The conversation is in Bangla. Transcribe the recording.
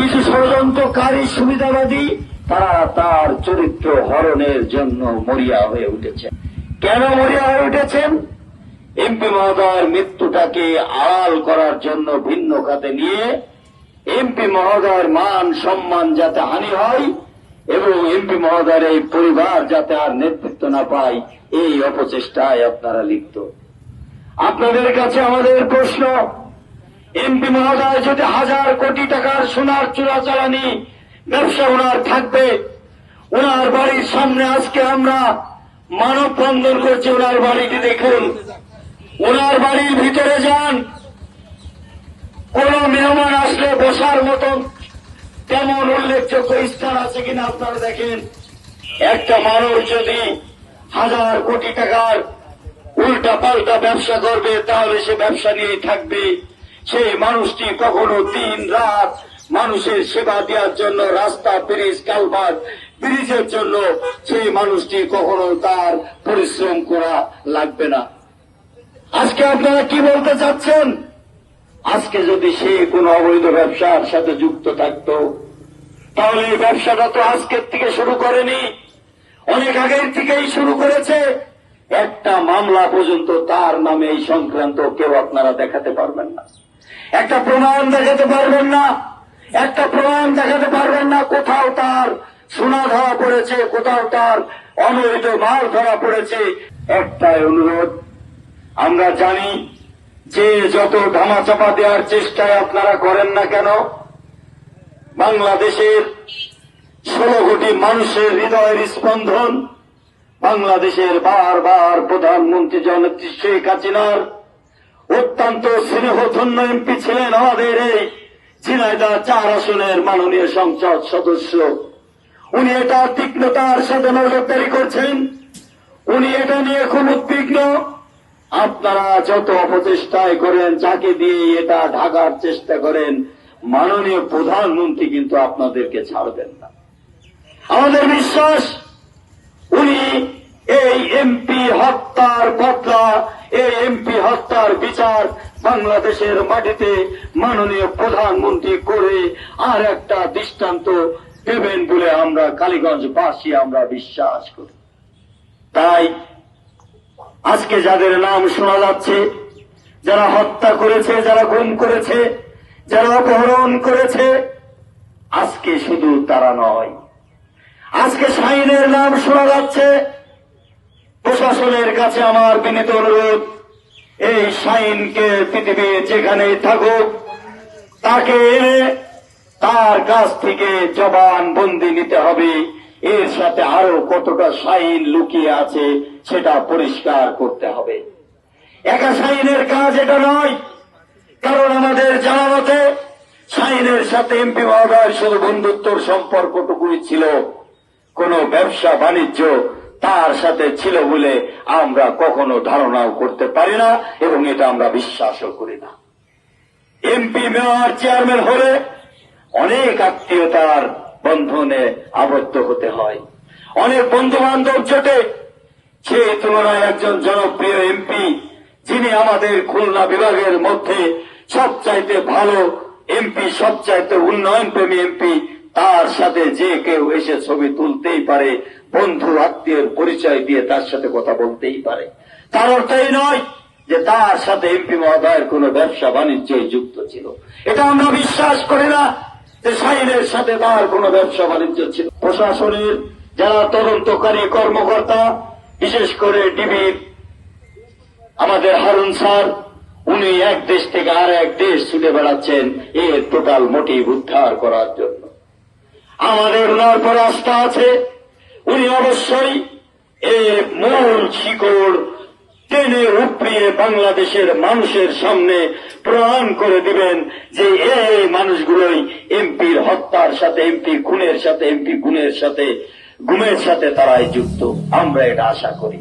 কিছু ষড়যন্ত্রকারী সুবিধাবাদী, তারা তার চরিত্র হরণের জন্য মরিয়া হয়ে উঠেছেন কেন মরিয়া হয়ে উঠেছেন? এমপি মহোদয়ের মৃত্যুটাকে আড়াল করার জন্য ভিন্ন খাতে নিয়ে এমপি মহোদয়ের মান সম্মান যাতে হানি হয় এবং এমপি মহোদয়ের এই পরিবার যাতে আর নেতৃত্ব না পায়, এই অপচেষ্টায় আপনারা লিপ্ত। আপনাদের কাছে আমাদের প্রশ্ন এমপি মহোদয়, যদি হাজার কোটি টাকার সোনার চোরাচালানি ব্যবসা ওনার থাকবে, ওনার বাড়ির সামনে আজকে আমরা মানব বন্ধন করছি, ওনার বাড়িটি দেখুন। ওনার বাড়ির ভিতরে যান। কোন মেহমান আসলে বসার মতন তেমন উল্লেখযোগ্য স্থান আছে কিনা আপনারা দেখেন। একটা মানুষ যদি হাজার কোটি টাকার উল্টা পাল্টা ব্যবসা করবে, তাহলে সে ব্যবসা নিয়ে থাকবে। সেই মানুষটি কখনো দিন, রাত মানুষের সেবা দেওয়ার জন্য রাস্তা, ব্রিজ, কালভার্ট, ব্রিজের জন্য সেই মানুষটি কখনো তার পরিশ্রম করা লাগবে না। আজকে আপনারা কি বলতে চাচ্ছেন? আজকে যদি সে কোনো অবৈধ ব্যবসার সাথে যুক্ত থাকতো, তাহলে এই ব্যবসাটা তো আজকের থেকে শুরু করেনি। অনেক আগের থেকেই শুরু করেছে। একটা মামলা পর্যন্ত তার নামে এই সংক্রান্ত কেউ আপনারা দেখাতে পারবেন না। একটা প্রমাণ দেখাতে পারবেন না। একটা প্রমাণ দেখাতে পারবেন না কোথাও তার সোনা ধরা পড়েছে, কোথাও তার অবৈধ মাল ধরা পড়েছে। একটাই অনুরোধ, আমরা জানি যে যত ধামাচাপা দেওয়ার চেষ্টায় আপনারা করেন না কেন, বাংলাদেশের ষোলো কোটি মানুষের হৃদয়ের স্পন্দন, বাংলাদেশের বারবার প্রধানমন্ত্রী জননেত্রী শেখ হাসিনার অত্যন্ত স্নেহধন্য এমপি ছিলেন আমাদের ঝিনাইদা চার আসনের মাননীয় সংসদ সদস্য। উনি এটা তীক্ষ্ণতার সাথে নজরদারি করছেন। উনি এটা নিয়ে খুব উদ্বিগ্ন। আপনারা যত অপচেষ্টায় করেন, যাকে দিয়ে এটা ঢাকার চেষ্টা করেন, মাননীয় প্রধানমন্ত্রী কিন্তু আপনাদেরকে ছাড়বেন না। আমাদের বিশ্বাস, উনি এই এমপি হত্যার বদলা, এই এমপি হত্যার বিচার বাংলাদেশের মাটিতে মাননীয় প্রধানমন্ত্রী করে আর একটা দৃষ্টান্ত দেবেন বলে আমরা কালীগঞ্জবাসী আমরা বিশ্বাস করি। তাই আজকে যাদের নাম শোনা যাচ্ছে, যারা হত্যা করেছে, যারা গুম করেছে, যারা অপহরণ করেছে, আজকে শুধু তারা নয়। আজকে শাহিনের নাম শোনা যাচ্ছে। প্রশাসনের কাছে আমার বিনীত অনুরোধ এই শাহিনকে পৃথিবী যেখানে থাকুক, তাকে এনে তার কাছ থেকে জবান বন্দি নিতে হবে। এর সাথে আরও কতটা শাহিন লুকিয়ে আছে, সেটা পরিষ্কার করতে হবে। একা শাহিনের কাজ এটা নয়, কারণ আমাদের জানা মতে শাহিনের সাথে এমপি মহোদয়ের শুধু বন্ধুত্বর সম্পর্কটুকুই ছিল। কোন ব্যবসা বাণিজ্য তার সাথে ছিল বলে আমরা কখনো ধারণাও করতে পারি না এবং এটা আমরা বিশ্বাসও করি না। এমপি মেয়র চেয়ারম্যান হলে অনেক আত্মীয়তার বন্ধনে আবদ্ধ হতে হয়। অনেক বন্ধু বান্ধব জোটে সে তুলনায় একজন জনপ্রিয় এমপি যিনি আমাদের খুলনা বিভাগের মধ্যে সবচাইতে ভালো এমপি সবচাইতে উন্নয়ন প্রেমী এমপি তার সাথে যে কেউ এসে ছবি তুলতেই পারে বন্ধু আত্মীয়ের পরিচয় দিয়ে তার সাথে কথা বলতেই পারে। তার অর্থ এই নয় যে তার সাথে এমপি মহোদয়ের কোন ব্যবসা বাণিজ্য যুক্ত ছিল। এটা আমরা বিশ্বাস করি না যে সাইনের সাথে তার কোন ব্যবসা বাণিজ্য ছিল। প্রশাসনের যারা তদন্তকারী কর্মকর্তা, বিশেষ করে ডিবির আমাদের হারুন স্যার, উনি এক দেশ থেকে আর এক দেশ ছুটে বেড়াচ্ছেন, এর টোটাল মোটিভ উদ্ধার করার জন্য। আমাদের ওনার পর আস্থা আছে। উনি অবশ্যই এর মূল শিকড় টেনে উপড়িয়ে বাংলাদেশের মানুষের সামনে প্রমাণ করে দিবেন যে এই মানুষগুলোই এমপির হত্যার সাথে, এমপি খুনের সাথে, এমপি গুণের সাথে, গুমের সাথে তারাই যুক্ত। আমরা এটা আশা করি।